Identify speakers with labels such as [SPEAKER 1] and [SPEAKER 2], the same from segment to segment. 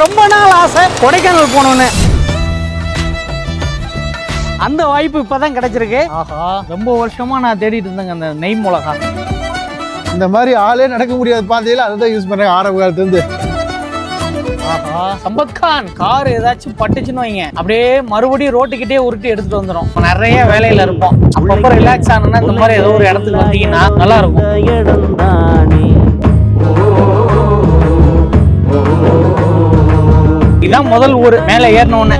[SPEAKER 1] ரொம்ப நாள் ஆசை கொடைக்கானல் போகணும்னு. அந்த வாய்ப்பு இப்பதான் கிடைச்சிருக்கு. ஆஹா. ரொம்ப வருஷமா நான் தேடிட்டு இருந்தேங்க அந்த நெய் மிளகா.
[SPEAKER 2] இந்த மாதிரி ஆளே நடக்க முடியாது பாதையில அதை தான் யூஸ் பண்றேன் ஆரம்ப காலத்துல இருந்து
[SPEAKER 1] ஆஹா. சம்பத் கான் கார் ஏதாச்சும் பட்டுச்சுன்னு வைங்க. அப்படியே மறுபடியும் ரோட்டுக்கிட்டே உருட்டி எடுத்துட்டு வந்துடும் நிறைய வேலையில இருப்போம். அப்பப்போ ரிலாக்ஸ் ஆனோம்னா இந்த மாதிரி ஏதோ ஒரு இடத்துக்கு வந்தீங்கன்னா நல்லா இருக்கும். இதான் முதல் ஊர். மேலே ஏறின உடனே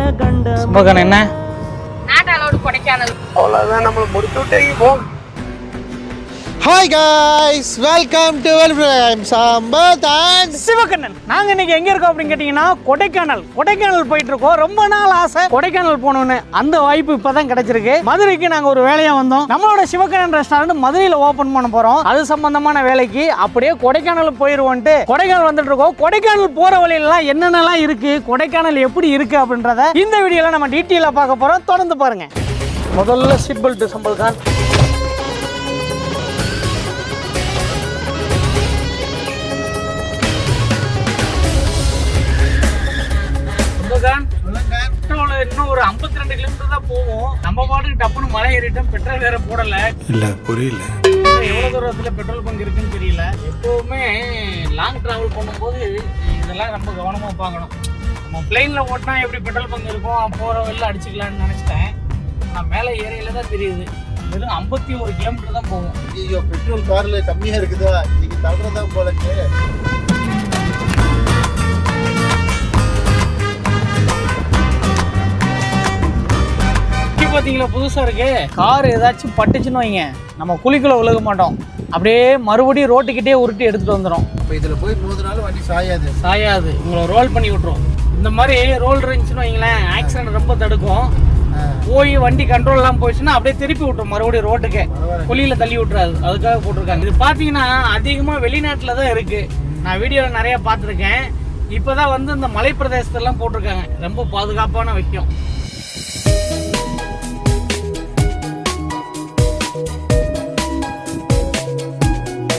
[SPEAKER 1] சம்பத் கான் என்ன?
[SPEAKER 3] நாட்டாளோடு Kodaikanal.
[SPEAKER 2] Hi guys welcome to வெல்ஃபேம் Sampath and
[SPEAKER 1] Sivakannan. நாங்க இன்னைக்கு எங்க இருக்கோம் அப்படின்னு கேட்டீங்கன்னா கொடைக்கானல். கொடைக்கானல் போயிட்டு இருக்கோம் ரொம்ப நாள் ஆசை கொடைக்கானல் போகணும்னு. அந்த வாய்ப்பு இப்பதான் கிடைச்சிருக்கு. மதுரைக்கு நாங்க ஒரு வேலையா வந்தோம். நம்மளோட சிவகண்ணன் ரெஸ்டாரண்ட் மதுரையில ஓபன் பண்ண போறோம். அது சம்பந்தமான வேலைக்கு அப்படியே கொடைக்கானல் போயிருவோன்ட்டு கொடைக்கானல் வந்துட்டு இருக்கோம். கொடைக்கானல் போற வழியிலலாம் என்னென்னலாம் இருக்கு? கொடைக்கானல் எப்படி இருக்கு அப்படின்றத இந்த வீடியோல நம்ம டீட்டெயிலா பார்க்க போறோம். தொடர்ந்து பாருங்க. முதல்ல சீட் பெல்ட் சம்பல் கான் ஒரு 52 ரெண்டு கிலோமீட்டர் தான் போவோம். நம்ம பாட்டுக்கு டப்புன்னு மலை ஏறிட்டோம் பெட்ரோல் வேற போடல.
[SPEAKER 4] இல்ல புரியல.
[SPEAKER 1] எவ்வளவு தூரத்துல பெட்ரோல் பங்க் இருக்குன்னு தெரியல. எப்பவுமே லாங் டிராவல் பண்ணும்போது இதெல்லாம் ரொம்ப கவனமா பார்க்கணும். நம்ம பிளெயின்ல ஓட்டினா எப்படி பெட்ரோல் பங்க் இருக்கும்? போற வெளில அடிச்சுக்கலாம்னு நினைச்சிட்டேன். நான் மேலே ஏரியில தான் தெரியுது. வெறும் ஐம்பத்தி ஒரு கிலோமீட்டர் தான் போகும்
[SPEAKER 2] ஐயோ பெட்ரோல் கார்ல கம்மியா இருக்குதா? இன்னைக்கு தவறதா போலக்கு
[SPEAKER 1] பார்த்தீங்களா புதுசா இருக்கு. கார் ஏதாச்சும் பட்டுச்சுன்னு வைங்க. நம்ம குழிக்குள்ள விழுக மாட்டோம். அப்படியே மறுபடியும் ரோட்டுக்கிட்டே உருட்டி எடுத்துட்டு வந்துடும்
[SPEAKER 2] இப்போ இதுல போய் மோதினாலும் வண்டி சாயாது.
[SPEAKER 1] சாயாது. உங்களை ரோல் பண்ணி விட்டுரும். இந்த மாதிரி ரோல் இருந்துச்சுன்னு வைங்களேன் ஆக்சிடென்ட் ரொம்ப தடுக்கும். போய் வண்டி கண்ட்ரோல் எல்லாம் போயிடுச்சுன்னா அப்படியே திருப்பி விட்டுரும் மறுபடியும் ரோட்டுக்கு. குழியில தள்ளி விட்டுறாது. அதுக்காக போட்டிருக்காங்க. இது பார்த்தீங்கன்னா அதிகமா வெளிநாட்டில் தான் இருக்கு. நான் வீடியோவில் நிறைய பார்த்துருக்கேன். இப்போதான் வந்து இந்த மலை பிரதேசத்தெல்லாம் போட்டிருக்காங்க. ரொம்ப பாதுகாப்பான விஷயம்.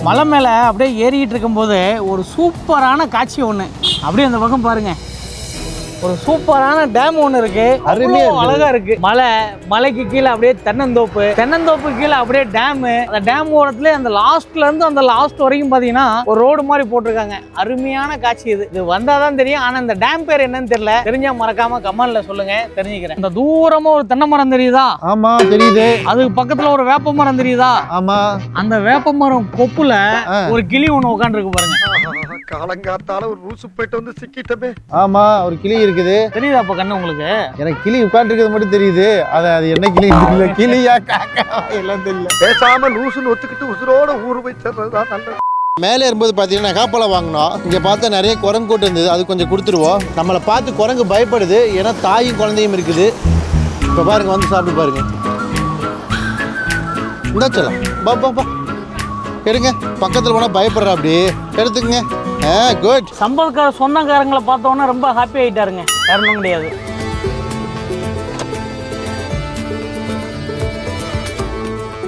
[SPEAKER 1] மலை மேலே அப்படியே ஏறிக்கிட்டு இருக்கும்போது ஒரு சூப்பரான காட்சி ஒன்று அப்படியே அந்த பக்கம் பாருங்கள் ஒரு சூப்பரான டேம் ஒன்று இருக்கு.
[SPEAKER 2] அருமையா.
[SPEAKER 1] அழகா இருக்கு. மலை மலைக்கு கீழே அப்படியே தென்னந்தோப்பு. தென்னந்தோப்பு கீழே அப்படியே டேம் அந்த டேம் ஓரத்துல அந்த லாஸ்ட்ல இருந்து அந்த லாஸ்ட் வரைக்கும் பாத்தீங்கன்னா ஒரு ரோடு மாதிரி போட்டிருக்காங்க. அருமையான காட்சி இது. இது வந்தாதான் தெரியும். ஆனா இந்த டேம் பேர் என்னன்னு தெரியல. தெரிஞ்சா மறக்காம கமெண்ட்ல சொல்லுங்க. தெரிஞ்சுக்கிறேன். இந்த தூரமா ஒரு தென்னை மரம் தெரியுதா?
[SPEAKER 2] ஆமா தெரியுது.
[SPEAKER 1] அதுக்கு பக்கத்துல ஒரு வேப்ப மரம் தெரியுதா?
[SPEAKER 2] ஆமா.
[SPEAKER 1] அந்த வேப்ப மரம் கொப்புல. ஒரு கிளி ஒண்ணு உட்காந்துருக்கு பாருங்க.
[SPEAKER 4] காலங்காத்தால ஒரு ரூசு போயிட்டு வந்து சிக்கிட்டமே.
[SPEAKER 2] ஆமா ஒரு கிளி இருக்குது.
[SPEAKER 1] தெரியுதா அப்ப கண்ணு உங்களுக்கு?
[SPEAKER 2] எனக்கு கிளி உட்காந்துருக்கிறது மட்டும் தெரியுது. அது அது என்ன கிளி? தெரியல. கிளியா காக்கா? எல்லாம் தெரியல.
[SPEAKER 4] பேசாம லூசுன்னு ஒத்துக்கிட்டு உசுரோட ஊரு போய் சேர்றதுதான் நல்லது.
[SPEAKER 2] மேலே இருக்கும்போது பார்த்தீங்கன்னா காப்பலை வாங்கினோம். இங்கே பார்த்தா நிறைய குரங்கு கூட்டம் இருந்தது. அது கொஞ்சம் கொடுத்துருவோம். நம்மளை பார்த்து குரங்கு பயப்படுது. ஏன்னா தாயும் குழந்தையும் இருக்குது. இப்போ பாருங்க வந்து சாப்பிட்டு பாருங்க. இந்த சொல்லலாம் பா பா பா. எடுங்க பக்கத்தில் போனால் பயப்படுறா அப்படி. எடுத்துக்கங்க. ஆ குட்
[SPEAKER 1] சம்பளக்கார சொந்தக்காரங்களை பார்த்தோன்னே ரொம்ப ஹாப்பி ஆயிட்டாருங்க. வேற ஒன்றும் கிடையாது.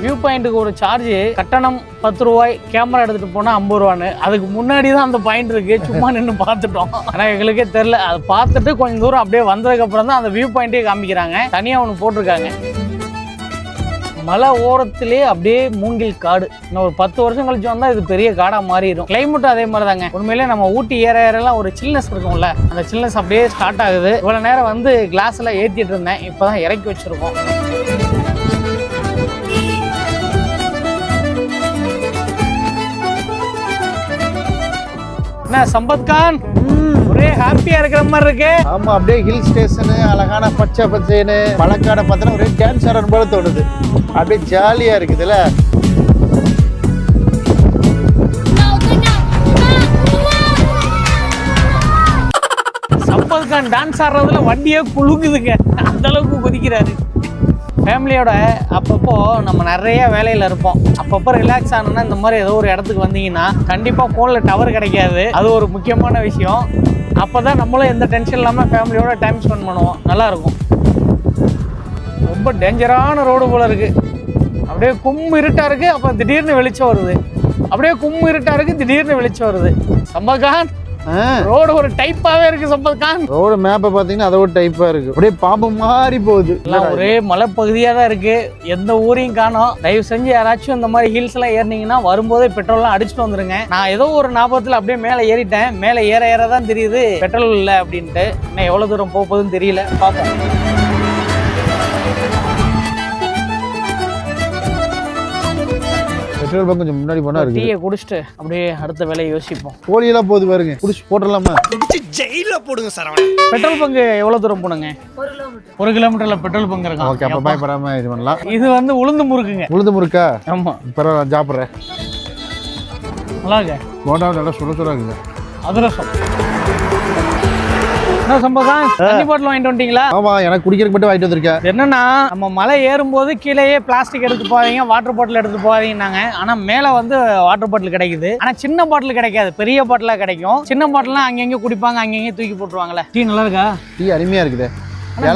[SPEAKER 1] வியூ பாயிண்ட்டுக்கு ஒரு சார்ஜ் கட்டணம் பத்து ரூபாய் கேமரா எடுத்துட்டு போனா ஐம்பது ரூபான்னு. அதுக்கு முன்னாடி தான் அந்த பாயிண்ட் இருக்கு. சும்மா நின்று பார்த்துட்டோம். ஆனா எங்களுக்கே தெரியல. அதை பார்த்துட்டு கொஞ்சம் தூரம் அப்படியே வந்ததுக்கு அப்புறம் தான் அந்த வியூ பாயிண்டே காமிக்கிறாங்க. தனியா ஒன்று போட்டிருக்காங்க. மலை ஓரத்திலே அப்படியே மூங்கில் காடு. இன்னும் ஒரு பத்து வருஷம் கழிச்சு வந்தா இது பெரிய காடா மாறிடும். கிளைமேட்டும் அதே மாதிரி தாங்க உண்மையிலே நம்ம ஊட்டி ஏற ஏறலாம் ஒரு சில்னஸ் இருக்கும்ல. அந்த சில்னஸ் அப்படியே ஸ்டார்ட் ஆகுது. இவ்வளவு நேரம் வந்து கிளாஸ் எல்லாம் ஏத்திட்டு இருந்தேன். இப்பதான் இறக்கி வச்சிருக்கோம். என்ன சம்பத் கான்? ஒரே ஹாப்பியா இருக்கிற மாதிரி இருக்கு.
[SPEAKER 2] ஆமாம் அப்படியே ஹில் ஸ்டேஷனு அழகான பச்சை பச்சைன்னு மழைக்காடை பார்த்தோன்னா ஒரே டான்ஸ் ஆடணும் போல தோணுது. அப்படியே ஜாலியாக இருக்குதுல்ல?
[SPEAKER 1] சம்பத் கான் டான்ஸ் ஆடுறதுல வண்டியே குலுங்குதுங்க. அந்த அளவுக்கு குதிக்கிறாரு. ஃபேமிலியோட அப்பப்போ நம்ம நிறைய வேலையில் இருப்போம். அப்பப்போ ரிலாக்ஸ் ஆனோன்னா இந்த மாதிரி ஏதோ ஒரு இடத்துக்கு வந்தீங்கன்னா கண்டிப்பாக ஃபோனில் டவர் கிடைக்காது. அது ஒரு முக்கியமான விஷயம். அப்போ தான் நம்மளும் எந்த டென்ஷன் இல்லாமல் ஃபேமிலியோட டைம் ஸ்பெண்ட் பண்ணுவோம். நல்லாயிருக்கும் ரொம்ப டேஞ்சரான ரோடு போல் இருக்குது அப்படியே கும் இருட்டாக இருக்குது அப்போ திடீர்னு வெளிச்சம் வருது. அப்படியே கும் இருட்டாக இருக்குது திடீர்னு வெளிச்சம் வருது. சம்பகான் ரோடு ஒரு டைப்பாவே இருக்கு சம்பத் கான்.
[SPEAKER 2] ரோடு மேப்பை பார்த்தீங்கன்னா அதோட டைப்பாக இருக்கு. அப்படியே பாம்பு மாதிரி போகுது.
[SPEAKER 1] ஒரே மலைப்பகுதியாக தான் இருக்கு. எந்த ஊரையும் காணோம். தயவு செஞ்சு யாராச்சும் இந்த மாதிரி ஹில்ஸ் எல்லாம் ஏறினீங்கன்னா வரும்போதே பெட்ரோல்லாம் அடிச்சுட்டு வந்துருங்க. நான் ஏதோ ஒரு ஞாபகத்தில் அப்படியே மேலே ஏறிட்டேன். மேலே ஏற ஏற தான் தெரியுது. பெட்ரோல் இல்லை அப்படின்ட்டு. இன்னும் எவ்வளோ தூரம் போக போகுதுன்னு தெரியல. பார்ப்போம்.
[SPEAKER 2] பெட்ரோல் பங்க் கொஞ்சம் முன்னாடி போனால் இருக்கு
[SPEAKER 1] டீயை குடிச்சிட்டு அப்படியே அடுத்த வேலையை யோசிப்போம்.
[SPEAKER 2] கோழியெல்லாம் போகுது பாருங்க குடிச்சு போட்டுடலாமா?
[SPEAKER 1] பெட்ரோல் பங்கு எவ்வளோ தூரம் போனுங்க ஒரு கிலோமீட்டர்ல பெட்ரோல் பங்கு
[SPEAKER 2] ஓகே அப்போ பயப்படாம இது பண்ணலாம்.
[SPEAKER 1] இது வந்து உளுந்து முறுக்குங்க.
[SPEAKER 2] உளுந்து முறுக்கா?
[SPEAKER 1] ஆமா.
[SPEAKER 2] பரவாயில்ல நான் சாப்பிட்றேன்.
[SPEAKER 1] நல்லா இருக்கு
[SPEAKER 2] போண்டா நல்லா சுட சுட இருக்குது.
[SPEAKER 1] அதிரசம். என்ன சம்பவம் தண்ணி பாட்டில் வாங்கிட்டு வந்துட்டீங்களா?
[SPEAKER 2] ஆமா எனக்கு குடிக்கிறதுக்கு மட்டும் வாங்கிட்டு வந்திருக்கேன்.
[SPEAKER 1] என்னன்னா நம்ம மலை ஏறும்போது கீழேயே பிளாஸ்டிக் எடுத்து போவாதீங்க வாட்டர் பாட்டில் எடுத்து போவாதீங்கன்னாங்க ஆனா மேல வந்து வாட்டர் பாட்டில் கிடைக்குது. ஆனா சின்ன பாட்டில் கிடைக்காது. பெரிய பாட்டிலா கிடைக்கும். சின்ன பாட்டிலாம் அங்கங்க குடிப்பாங்க அங்கங்க தூக்கி போட்டுருவாங்கல்ல. டீ நல்லா இருக்கா?
[SPEAKER 2] டீ அருமையா இருக்குது.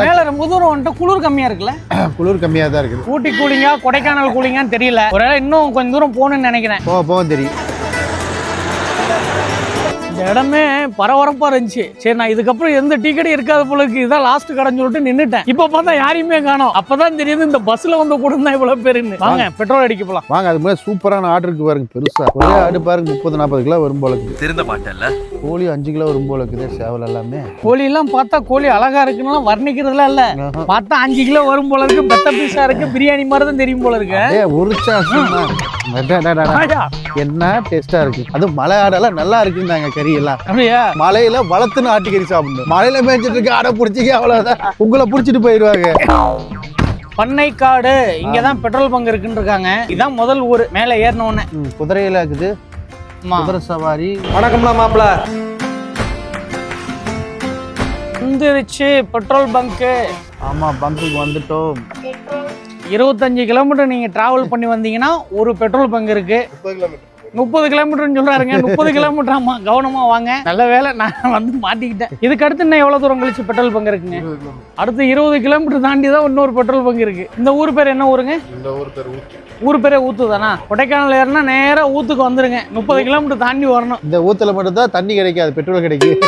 [SPEAKER 1] மேல ரொம்ப தூரம் வந்துட்டு குளிர் கம்மியா இருக்குல்ல?
[SPEAKER 2] குளிர் கம்மியாக தான் இருக்குது.
[SPEAKER 1] ஊட்டி கூலிங்கா கொடைக்கானல் கூலிங்கான்னு தெரியல. ஒருவேளை இன்னும் கொஞ்சம் தூரம் போகணும்னு நினைக்கிறேன்.
[SPEAKER 2] போக போக தெரியும்
[SPEAKER 1] இந்த இடமே பரபரப்பா இருந்துச்சு. சரி நான் இதுக்கப்புறம் எந்த டீ கடை இருக்காத போல இருக்கு. இதான் லாஸ்ட் கடைன்னு சொல்லிட்டு நின்னுட்டேன். இப்ப பார்த்தா யாரையுமே காணோம். அப்பதான் தெரியுது இந்த பஸ்ல வந்து கூட தான் இவ்வளவு பேருன்னு. வாங்க. பெட்ரோல் அடிக்க போலாம்.
[SPEAKER 2] வாங்க அது மாதிரி சூப்பரான ஆர்டர் இருக்கு பாருங்க பெருசா. ஒரே ஆடு பாருங்க முப்பது நாற்பது கிலோ வரும் போல இருக்குது
[SPEAKER 5] திருந்த மாட்டேன்ல?
[SPEAKER 2] கோழி அஞ்சு கிலோ வரும் போல இருக்குது சேவல் எல்லாமே.
[SPEAKER 1] கோழி எல்லாம் பார்த்தா கோழி அழகா இருக்குன்னு வர்ணிக்கிறதுலாம் இல்ல. பார்த்தா அஞ்சு கிலோ வரும் போல இருக்கு பெத்த பீஸா இருக்கு பிரியாணி மாதிரி தான் தெரியும் போல இருக்கு. ஆயா,
[SPEAKER 2] என்ன டேஸ்டா இருக்கு? அது மலை ஆடெல்லாம் நல்லா இருக்குன்னாங்க கறி. எல்லாம்
[SPEAKER 1] அப்படியா?
[SPEAKER 2] மலையில வளர்த்துன்னு ஆட்டுக்கறி சாப்பிடணும். மலையில மேய்ச்சிட்டு இருக்க ஆடை பிடிச்சிக்க அவ்வளவுதான். உங்களை பிடிச்சிட்டு போயிடுவாங்க.
[SPEAKER 1] பண்ணைக்காடு இங்கதான் பெட்ரோல் பங்க் இருக்குன்னு இருக்காங்க இதான் முதல் ஊர். மேல ஏறின உடனே
[SPEAKER 2] குதிரையில இருக்குது. குதிரை சவாரி.
[SPEAKER 4] வணக்கம்ல மாப்பிள.
[SPEAKER 1] வந்துருச்சு பெட்ரோல் பங்க்கு
[SPEAKER 2] ஆமா பங்குக்கு வந்துட்டோம்.
[SPEAKER 1] இருபத்தஞ்சு கிலோமீட்டர் நீங்க டிராவல் பண்ணி வந்தீங்கன்னா ஒரு பெட்ரோல் பங்க் இருக்கு. முப்பது கிலோமீட்டர்னு சொல்றாருங்க. முப்பது கிலோமீட்டர் ஆமா கவனமா வாங்க. நல்ல வேலை நான் வந்து மாட்டிக்கிட்டேன். இதுக்கு அடுத்து இன்னும் எவ்வளவு தூரம் கழிச்சு பெட்ரோல் பங்க் இருக்குங்க? அடுத்து இருபது கிலோமீட்டர் தாண்டி தான் இன்னொரு பெட்ரோல் பங்க் இருக்கு. இந்த ஊர் பேர் என்ன ஊருங்க? ஊர் பேரே ஊத்து. தானா? கொடைக்கானல் ஏறினா நேரா ஊத்துக்கு வந்துருங்க. முப்பது கிலோமீட்டர் தாண்டி வரணும்.
[SPEAKER 2] இந்த ஊத்துல மட்டும் தான் தண்ணி கிடைக்காது பெட்ரோல் கிடைக்கும்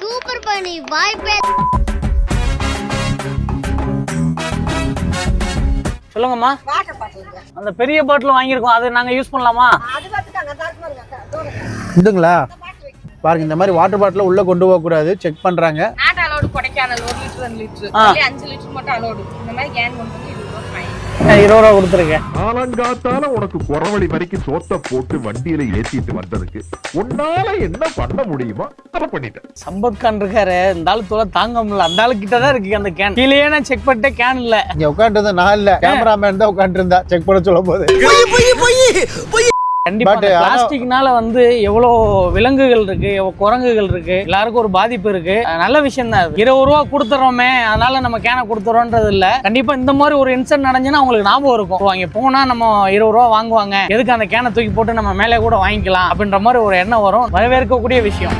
[SPEAKER 6] சூப்பர் பண்ணி வாய்ப்பே
[SPEAKER 1] சொல்லுங்கம்மா. அந்த பெரிய பாட்டில் வாங்கியிருக்கோம். அது நாங்க யூஸ் பண்ணலாமா?
[SPEAKER 2] இதுங்களா பாருங்க. இந்த மாதிரி வாட்டர் பாட்டில உள்ள கொண்டு போக கூடாது. செக் பண்றாங்க.
[SPEAKER 3] நாட்டு அலோடு கொடைக்கானல் ஒரு லிட்டர் ரெண்டு லிட்டர். அஞ்சு லிட்டர் மட்டும் அலோடு இந்த மாதிரி கேன் கொண்டு இருபது ரூபா
[SPEAKER 1] கொடுத்துருக்கேன்.
[SPEAKER 7] காலங்காத்தால உனக்கு குறவழி வரைக்கும் சோத்த போட்டு வண்டியில ஏத்திட்டு வந்ததுக்கு உன்னால என்ன பண்ண முடியுமோ அதை பண்ணிட்டேன்.
[SPEAKER 1] சம்பத் கான் இருக்காரு. இந்த ஆளு தோலை தாங்க முடியல. அந்த ஆளு கிட்ட தான் இருக்கு அந்த கேன் கீழே நான் செக் பண்ணிட்டேன் கேன் இல்ல.
[SPEAKER 2] இங்க உட்காந்துருந்தா நான் இல்ல. கேமராமேன் தான் உட்காந்துருந்தா செக் பண்ண சொல்லும் போது
[SPEAKER 1] கண்டிப்பா
[SPEAKER 2] But, ஆனா-
[SPEAKER 1] பிளாஸ்டிக்னால வந்து எவ்வளோ விலங்குகள் இருக்கு எவ்வளோ குரங்குகள் இருக்கு எல்லாருக்கும் ஒரு பாதிப்பு இருக்கு. நல்ல விஷயம் தான் இருபது ரூபா கொடுத்துறோமே அதனால நம்ம கேனை கொடுத்துறோன்றது இல்ல. கண்டிப்பா இந்த மாதிரி ஒரு இன்சிடென்ட் நடந்துச்சுன்னா அவங்களுக்கு ஞாபகம் இருக்கும். அங்க போனா நம்ம இருபது ரூபா வாங்குவாங்க. எதுக்கு அந்த கேனை தூக்கி போட்டு நம்ம மேலே கூட வாங்கிக்கலாம் அப்படின்ற மாதிரி ஒரு எண்ணம் வரும். வரவேற்கக்கூடிய விஷயம்.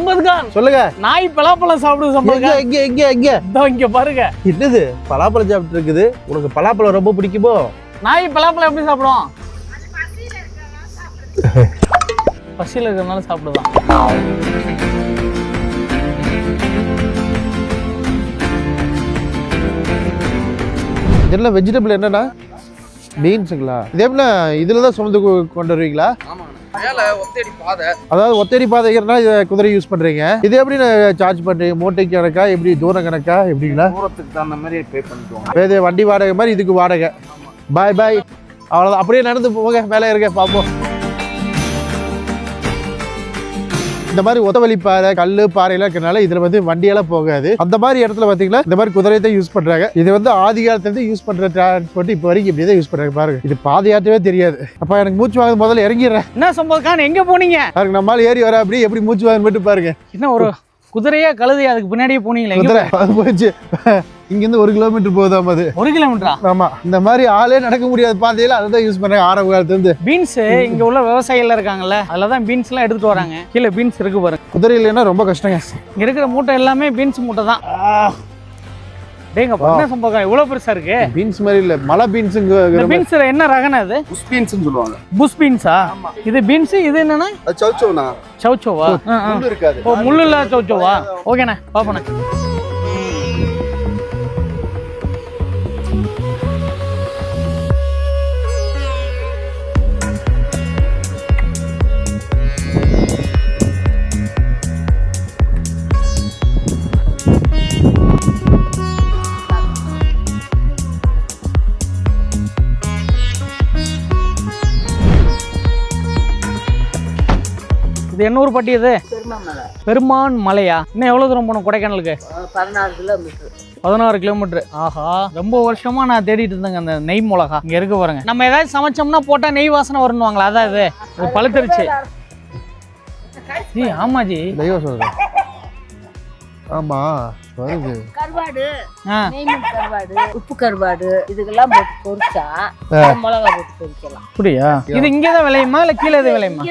[SPEAKER 1] சம்பத் கான்
[SPEAKER 2] சொல்லுங்க.
[SPEAKER 1] நாய் பலாப்பழம் சாப்பிடுது சம்பத்
[SPEAKER 2] எங்க
[SPEAKER 1] கான்
[SPEAKER 2] எங்க எங்க எங்க?
[SPEAKER 1] இதோ இங்க பாருங்க.
[SPEAKER 2] என்னது? பலாப்பழம் சாப்பிட்டு இருக்குது. உனக்கு பலாப்பழம் ரொம்ப பிடிக்குமோ?
[SPEAKER 1] நாய் பலாப்பழம் எப்படி சாப்பிடும்? பசியில் இருக்கிறதுனால சாப்பிடுதான்.
[SPEAKER 2] இதெல்லாம் வெஜிடபிள் என்னன்னா பீன்ஸுங்களா இதே எப்படின்னா இதில் தான் சுமந்து கொண்டு வருவீங்களா?
[SPEAKER 4] பாதை
[SPEAKER 2] அதாவது ஒத்தடி பாதைகிறனா இதை குதிரை யூஸ் பண்ணுறீங்க இது எப்படி சார்ஜ் பண்ணுறீங்க மூட்டை கணக்கா? எப்படி தூரம் கணக்கா? எப்படிங்களா?
[SPEAKER 4] தூரத்துக்கு தகுந்த மாதிரி பே பண்ணிக்குவோம்
[SPEAKER 2] இது வண்டி வாடகை மாதிரி இதுக்கு வாடகை. பாய் பாய் அவ்வளோதான் அப்படியே நடந்து போங்க. மேலே இருக்க பார்ப்போம் இந்த மாதிரி ஒத்தவழி பாறை கல் பாறையெல்லாம் இருக்கிறனால இதில் வந்து வண்டியெல்லாம் போகாது. அந்த மாதிரி இடத்துல பார்த்தீங்கன்னா இந்த மாதிரி குதிரையை தான் யூஸ் பண்ணுறாங்க இது வந்து ஆதி காலத்துலேருந்து யூஸ் பண்ணுற டிரான்ஸ்போர்ட் இப்போ வரைக்கும் இப்படி தான் யூஸ் பண்ணுறாங்க பாருங்க. இது பாதையாட்டவே தெரியாது. அப்போ எனக்கு மூச்சு வாங்க முதல்ல இறங்கிடுறேன்.
[SPEAKER 1] என்ன சம்பவக்கான் எங்க போனீங்க?
[SPEAKER 2] பாருங்க நம்மளால ஏறி வர அப்படி எப்படி மூச்சு வாங்க மட்டும் பாருங்க.
[SPEAKER 1] என்ன ஒரு குதிரையா கழுதை அதுக்கு பின்னாடியே போனீங்களே?
[SPEAKER 2] குதிரை அது போயிடுச்சு. இங்கேருந்து ஒரு கிலோமீட்டர் போகுதாம் அது
[SPEAKER 1] ஒரு கிலோமீட்டரா
[SPEAKER 2] ஆமா. இந்த மாதிரி ஆளே நடக்க முடியாத பாதையில அதை தான் யூஸ் பண்றாங்க ஆரம்ப காலத்துலேருந்து.
[SPEAKER 1] பீன்ஸ் இங்க உள்ள விவசாயிகள் இருக்காங்கல்ல அதுல தான் பீன்ஸ் எல்லாம் எடுத்துட்டு வராங்க. கீழே பீன்ஸ் இருக்கு பாருங்க.
[SPEAKER 2] குதிரை இல்லைன்னா ரொம்ப கஷ்டங்க.
[SPEAKER 1] இங்க இருக்கிற மூட்டை எல்லாமே பீன்ஸ் மூட்டை தான் டேங்க என்ன சம்பவம். இவ்வளவு பெருசா இருக்கு.
[SPEAKER 2] பீன்ஸ் மாதிரி இல்ல. மலை பீன்ஸுங்க
[SPEAKER 1] பீன்ஸ் என்ன ரகன அது?
[SPEAKER 4] முஸ்பீன்ஸ் சொல்லுவாங்க.
[SPEAKER 1] புஷ் பீன்ஸா இது பீன்ஸ் இது என்னன்னா
[SPEAKER 4] அது சவுச்சோனா
[SPEAKER 1] சௌச்சோவா.
[SPEAKER 4] முள்ளு இருக்காது.
[SPEAKER 1] ஓ முள்ளு இல்ல சௌச்சோவா? ஓகேண்ணே பாப்பண்ணே. இது என்ன ஊர் பட்டி இது? பெருமான் மலையா? இன்னும் எவ்வளவு தூரம் போகணும் கொடைக்கானலுக்கு?
[SPEAKER 5] பதினாறு கிலோமீட்டர்.
[SPEAKER 1] பதினாறு கிலோமீட்டர். ஆஹா ரொம்ப வருஷமா நான் தேடிட்டு இருந்தேங்க அந்த நெய் மிளகா. இங்க இருக்கு பாருங்க. நம்ம ஏதாச்சும் சமைச்சோம்னா போட்டா நெய் வாசனை வரணுவாங்களா அதான் இது. இது பழுத்துருச்சு. ஜி ஆமா ஜி
[SPEAKER 2] தெய்வம் சொல்றேன் ஆமா வருது.
[SPEAKER 5] கருவாடு. கருவாடு உப்பு கருவாடு இதுக்கெல்லாம் போட்டு பொரிச்சா மிளகா போட்டு பொரிக்கலாம்.
[SPEAKER 1] அப்படியா? இது இங்கே தான் விளையுமா? இல்லை கீழே எது விளையுமா?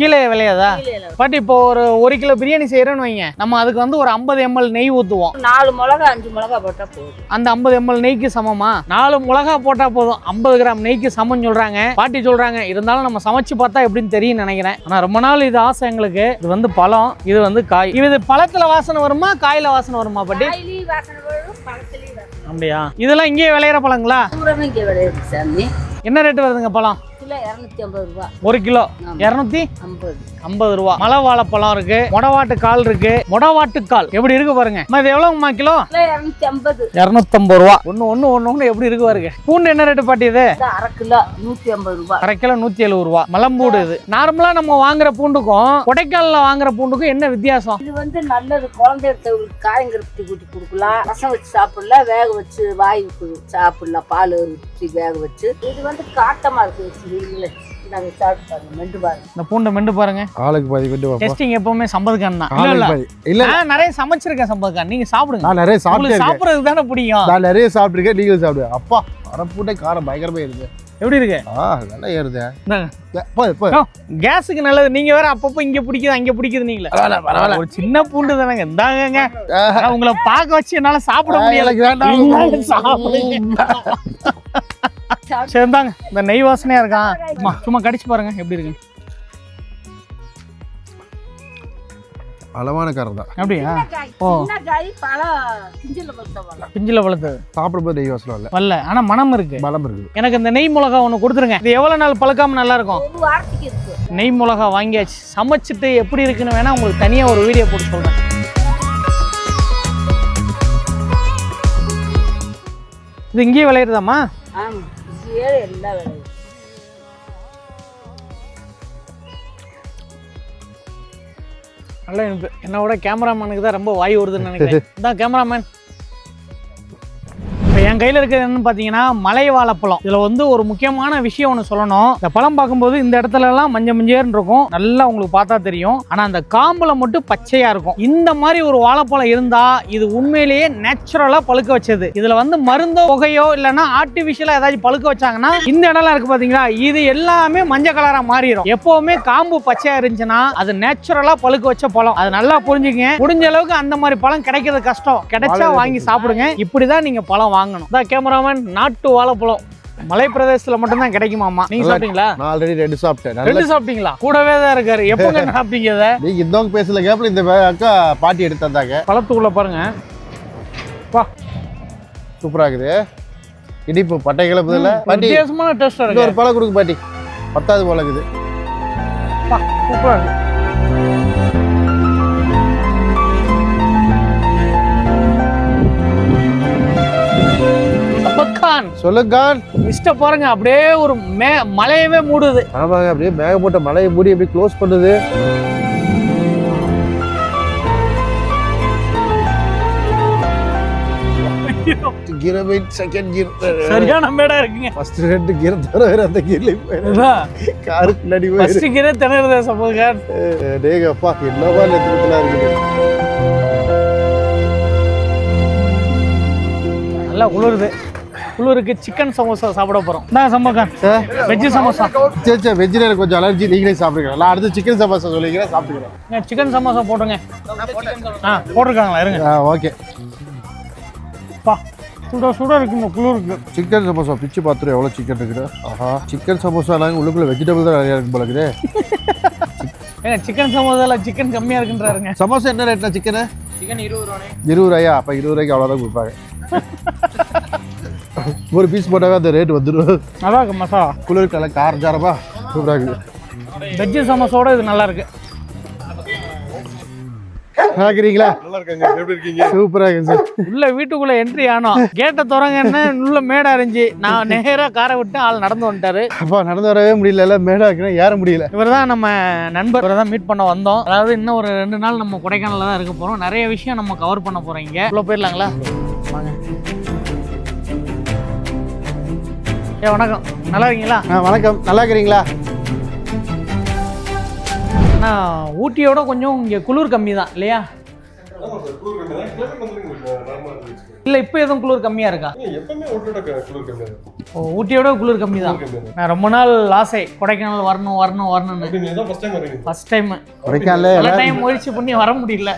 [SPEAKER 1] கீழே விளையாதா?
[SPEAKER 5] கீழே
[SPEAKER 1] பட் இப்போ ஒரு ஒரு கிலோ பிரியாணி செய்யறோன்னு வைங்க. நம்ம அதுக்கு வந்து ஒரு ஐம்பது எம்எல் நெய் ஊற்றுவோம்
[SPEAKER 5] நாலு மிளகா அஞ்சு மிளகா போட்டா போதும்.
[SPEAKER 1] அந்த ஐம்பது எம்எல் நெய்க்கு சமமா? நாலு மிளகா போட்டா போதும். ஐம்பது கிராம் நெய்க்கு சமம்னு சொல்றாங்க. பாட்டி சொல்றாங்க இருந்தாலும் நம்ம சமைச்சு பார்த்தா எப்படின்னு தெரியும் நினைக்கிறேன். ஆனா ரொம்ப நாள் இது ஆசை எங்களுக்கு. இது வந்து பழம் இது வந்து காய். இது பழத்துல வாசனை வருமா? காயில வாசனை வருமா பாட்டி?
[SPEAKER 5] காயிலையும் வாசனை வரும். பழத்துலையும் வாசனை
[SPEAKER 1] அப்படியா? இதெல்லாம் இங்கேயே விளையிற பழங்களா?
[SPEAKER 5] இங்கே விளையுது சாமி.
[SPEAKER 1] என்ன ரேட் வருதுங்க பழம்?
[SPEAKER 5] கிலோ இரநூத்தி ஐம்பது ரூபா.
[SPEAKER 1] ஒரு கிலோ. இரநூத்தி?
[SPEAKER 5] ஐம்பது.
[SPEAKER 1] ஐம்பது ரூபா. மலை வாழைப்பழம் இருக்கு மொடவாட்டு கால் இருக்கு. மொடவாட்டு கால் எப்படி இருக்கு பாருங்க. இது எவ்வளவுமா கிலோ? இரநூத்தம்பது ரூபா. ஒன்று ஒன்று ஒன்று எப்படி இருக்கு பாருங்க. பூண்டு என்ன ரேட்டு பாட்டி இது?
[SPEAKER 5] இது அரை கிலோ நூற்றி ஐம்பது ரூபா.
[SPEAKER 1] அரை கிலோ நூற்றி எழுபது ரூபா. மலம்பூடு இது. நார்மலாக நம்ம வாங்குற பூண்டுக்கும் கொடைக்கானலில் வாங்குற பூண்டுக்கும் என்ன வித்தியாசம்?
[SPEAKER 5] இது வந்து நல்லது. குழந்தை எடுத்தவங்களுக்கு காயங்கருப்பட்டி கூட்டி கொடுக்கலாம். ரசம் வச்சு சாப்பிடலாம் வேக வச்சு வாய்க்கு சாப்பிடலாம் பால் ஊற்றி வேக வச்சு. இது வந்து காட்டமாக இருக்கு நீங்களே நாங்கள் சாப்பிட்டு பாருங்க மெண்டு பாருங்க.
[SPEAKER 1] இந்த பூண்டை மெண்டு பாருங்க.
[SPEAKER 2] ஆளுக்கு பாதி வாப்பா
[SPEAKER 1] டெஸ்டிங் எப்பவுமே சம்பதுக்கான் தான். இல்ல
[SPEAKER 2] ஆளுக்கு
[SPEAKER 1] இல்ல
[SPEAKER 2] பாதி. இல்ல
[SPEAKER 1] நான் நிறைய சமைச்சிருக்கேன் சம்பதுக்கான் நீங்க சாப்பிடுங்க.
[SPEAKER 2] நான் நிறைய
[SPEAKER 1] உங்களுக்கு
[SPEAKER 2] இருக்கேன்.
[SPEAKER 1] சாப்பிடுறதுக்கு தானே பிடிக்கும்
[SPEAKER 2] நான் நிறைய சாப்பிட்டுருக்கேன் நீங்களும் சாப்பிடுங்க. அப்பா வரப்பூட்டே காரம் பயங்கரமா ஏறுது.
[SPEAKER 1] எப்படி இருக்கு?
[SPEAKER 2] ஆ நல்லா ஏறுது.
[SPEAKER 1] இந்தாங்க. கேஸுக்கு நல்லது. நீங்க வேற அப்பப்போ இங்க பிடிக்குது அங்க பிடிக்குது நீங்களே.
[SPEAKER 2] பரவாயில்ல பரவாயில்ல.
[SPEAKER 1] ஒரு சின்ன பூண்டு தானேங்க. இந்தாங்க ஆனா உங்களை பார்க்க வச்சு என்னால சாப்பிட முடியல.
[SPEAKER 2] எனக்கு வேண்டாம்.
[SPEAKER 1] நீங்க சாப்பிடுங்க. சரி இந்தாங்க இந்த நெய் வாசனையா இருக்கான் அம்மா, சும்மா கடிச்சு பாருங்க எப்படி இருக்கு?
[SPEAKER 2] அளவான காரம் தான்.
[SPEAKER 1] அப்படியா? ஓ.
[SPEAKER 5] பிஞ்சில் பழுத்த பழம்.
[SPEAKER 1] பிஞ்சில வளர்த்தது
[SPEAKER 2] சாப்பிடும்போது நெய் வாசனம் இல்லை
[SPEAKER 1] வரல. ஆனா மனம் இருக்கு.
[SPEAKER 2] பலம் இருக்குது
[SPEAKER 1] எனக்கு இந்த நெய் மிளகா ஒன்று கொடுத்துருங்க. இது எவ்வளவு நாள் பழுக்காம நல்லா இருக்கும்?
[SPEAKER 5] இருக்கு.
[SPEAKER 1] நெய் மிளகா வாங்கியாச்சு. சமைச்சிட்டு எப்படி இருக்குன்னு வேணா உங்களுக்கு தனியா ஒரு வீடியோ போட்டு சொல்றேன். இது இங்கேயே விளையிறதாம்மா?
[SPEAKER 5] ஆமாம் எல்லா எல்லாம் விளையுது
[SPEAKER 1] நல்ல என்னோட கேமராமேனுக்கு தான் ரொம்ப வாய் வருதுன்னு நினைக்கிறேன். இதான் கேமராமேன் என் கையில் இருக்கிறது என்னன்னு பார்த்தீங்கன்னா மலை வாழைப்பழம். இதில் வந்து ஒரு முக்கியமான விஷயம் ஒன்று சொல்லணும். இந்த பழம் பார்க்கும்போது இந்த இடத்துல எல்லாம் மஞ்சள் மஞ்சேர்னு இருக்கும். நல்லா உங்களுக்கு பார்த்தா தெரியும். ஆனால் அந்த காம்புல மட்டும் பச்சையாக இருக்கும். இந்த மாதிரி ஒரு வாழைப்பழம் இருந்தால் இது உண்மையிலேயே நேச்சுரலாக பழுக்க வச்சது. இதில் வந்து மருந்தோ புகையோ இல்லைன்னா ஆர்டிஃபிஷியலாக ஏதாச்சும் பழுக்க வச்சாங்கன்னா இந்த இடம்லாம் இருக்கு பார்த்தீங்களா இது எல்லாமே மஞ்சள் கலராக மாறிடும் எப்போவுமே காம்பு பச்சையாக இருந்துச்சுன்னா அது நேச்சுரலாக பழுக்க வச்ச பழம். அது நல்லா புரிஞ்சுங்க முடிஞ்ச அளவுக்கு அந்த மாதிரி பழம் கிடைக்கிறது கஷ்டம். கிடைச்சா வாங்கி சாப்பிடுங்க. இப்படிதான் நீங்க பழம் வாங்கணும். தான் கேமராமேன் நாட்டு வாழைப்பழம். மலை பிரதேசத்துல மட்டும்தான் கிடைக்குமாமா நீங்க சாப்பிட்டீங்களா?
[SPEAKER 2] நான் ஆல்ரெடி ரெண்டு சாப்பிட்டேன்.
[SPEAKER 1] ரெண்டு சாப்பிட்டீங்களா? கூடவே தான் இருக்காரு. எப்போங்க சாப்பிட்டீங்க இதை?
[SPEAKER 2] நீங்க இந்தவங்க பேசல கேப்ல இந்த அக்கா பாட்டி எடுத்து தந்தாங்க.
[SPEAKER 1] பழத்துக்குள்ள பாருங்க. வா.
[SPEAKER 2] சூப்பரா இருக்குது. இனிப்பு பட்டை கிளப்புதுல பாட்டி
[SPEAKER 1] வித்தியாசமான டேஸ்டா இருக்கு.
[SPEAKER 2] பழம் கொடுங்க பாட்டி. பத்தாவது போல இருக்குது.
[SPEAKER 1] சூப்பரா இருக்கு. சபத்கான்
[SPEAKER 2] சொல்லுங்க
[SPEAKER 1] மிஸ்ட பாருங்க அப்படியே ஒரு மே மலையவே மூடுது.
[SPEAKER 2] ஆமாங்க அப்படியே மேகமூட்ட மலையை மூடி அப்படியே க்ளோஸ் பண்ணுது. கிரமின் செகண்ட் கியர்
[SPEAKER 1] சரியான மேடா இருக்குங்க.
[SPEAKER 2] ஃபர்ஸ்ட் ரெண்டு கியர் தவிர வேற. அந்த கியர்ல காரு பின்னாடி போயிரு
[SPEAKER 1] ஃபர்ஸ்ட் கீரே திணறுது
[SPEAKER 2] அப்பா என்னவா இருக்குது?
[SPEAKER 1] நல்லா குளிருது குளிருக்கு சிக்கன் சமோசா சாப்பிட போறோம். தான் சமோசா. வெஜ் சமோசா.
[SPEAKER 2] சரி சரி வெஜ்ஜில் எனக்கு கொஞ்சம் அலர்ஜி நீங்களே சாப்பிடுங்க. நான் அடுத்து சிக்கன் சமோசா சொல்லிக்கிறேன் சாப்பிட்டுக்கிறேன்.
[SPEAKER 1] சிக்கன் சமோசா போட்டுங்க ஆ போட்டிருக்காங்களா இருங்க.
[SPEAKER 2] ஆ ஓகே.
[SPEAKER 1] பா சுட சுட இருக்குங்க குளிருக்கு.
[SPEAKER 2] சிக்கன் சமோசா பிச்சு பார்த்துரு எவ்வளோ சிக்கன் இருக்குது. ஆஹா. சிக்கன் சமோசா நாங்கள் உள்ளுக்குள்ள வெஜிடபிள் தான் நிறையா இருக்கு போல இருக்குது.
[SPEAKER 1] ஏங்க சிக்கன் சமோசால சிக்கன் கம்மியாக இருக்குன்றாருங்க.
[SPEAKER 2] சமோசா என்ன ரேட்னா சிக்கனு
[SPEAKER 1] சிக்கன் இருபது ரூபாய்
[SPEAKER 2] இருபது ரூபாயா? அப்போ இருபது ரூபாய்க்கு அவ்வளோதான் கொடுப்பாங்க. ஒரு பீஸ் போட்டாவே அந்த ரேட் வந்துடும்
[SPEAKER 1] நல்லா இருக்கு மசாலா
[SPEAKER 2] குளிருக்கு நல்லா காரஞ்சாரமா சூப்பராக இருக்குது
[SPEAKER 1] வெஜ்ஜு சமோசாவோட இது நல்லா இருக்கு.
[SPEAKER 2] நல்லா இருக்கிறீங்களா சூப்பராக இருக்குது சார்
[SPEAKER 1] உள்ள வீட்டுக்குள்ள என்ட்ரி ஆனோம் கேட்டை திறங்கன்னு உள்ள மேடை அரைஞ்சு. நான் நேரா காரை விட்டு ஆள் நடந்து வந்துட்டாரு.
[SPEAKER 2] அப்பா நடந்து வரவே முடியல மேடாக இருக்குன்னா ஏற முடியல.
[SPEAKER 1] இவர் தான் நம்ம நண்பர். தான் மீட் பண்ண வந்தோம். அதாவது இன்னும் ஒரு ரெண்டு நாள் நம்ம கொடைக்கானல்ல தான் இருக்க போறோம். நிறைய விஷயம் நம்ம கவர் பண்ண போறோம் இங்க. உள்ள போயிடலாங்களா வாங்க. ஏ வணக்கம். நல்லா இருக்கீங்களா?
[SPEAKER 2] ஆ வணக்கம். நல்லா இருக்கிறீங்களா?
[SPEAKER 1] அண்ணா ஊட்டியோட கொஞ்சம் இங்க குளிர் கம்மி தான் இல்லையா இல்ல இப்போ எதுவும் குளிர் கம்மியா இருக்கா? ஓ ஊட்டியோட குளிர் கம்மி தான். நான் ரொம்ப நாள் ஆசை கொடைக்கானல் வரணும் வரணும் வரணும்னு. ஃபர்ஸ்ட் டைம்
[SPEAKER 2] கொடைக்கானல
[SPEAKER 1] பல டைம் முயற்சி பண்ணி வர முடியல.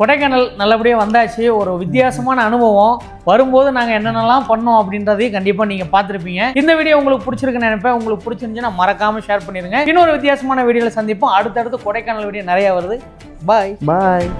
[SPEAKER 1] கொடைக்கானல் நல்லபடியாக வந்தாச்சு. ஒரு வித்தியாசமான அனுபவம். வரும்போது நாங்கள் என்னென்னலாம் பண்ணோம் அப்படின்றதையும் கண்டிப்பாக நீங்கள் பார்த்துருப்பீங்க. இந்த வீடியோ உங்களுக்கு பிடிச்சிருக்குன்னு நினைப்பேன். உங்களுக்கு பிடிச்சிருந்துச்சுன்னா மறக்காமல் ஷேர் பண்ணிடுங்க. இன்னொரு வித்தியாசமான வீடியோவில் சந்திப்போம். அடுத்தடுத்து கொடைக்கானல் வீடியோ நிறையா வருது. பாய்
[SPEAKER 2] பாய்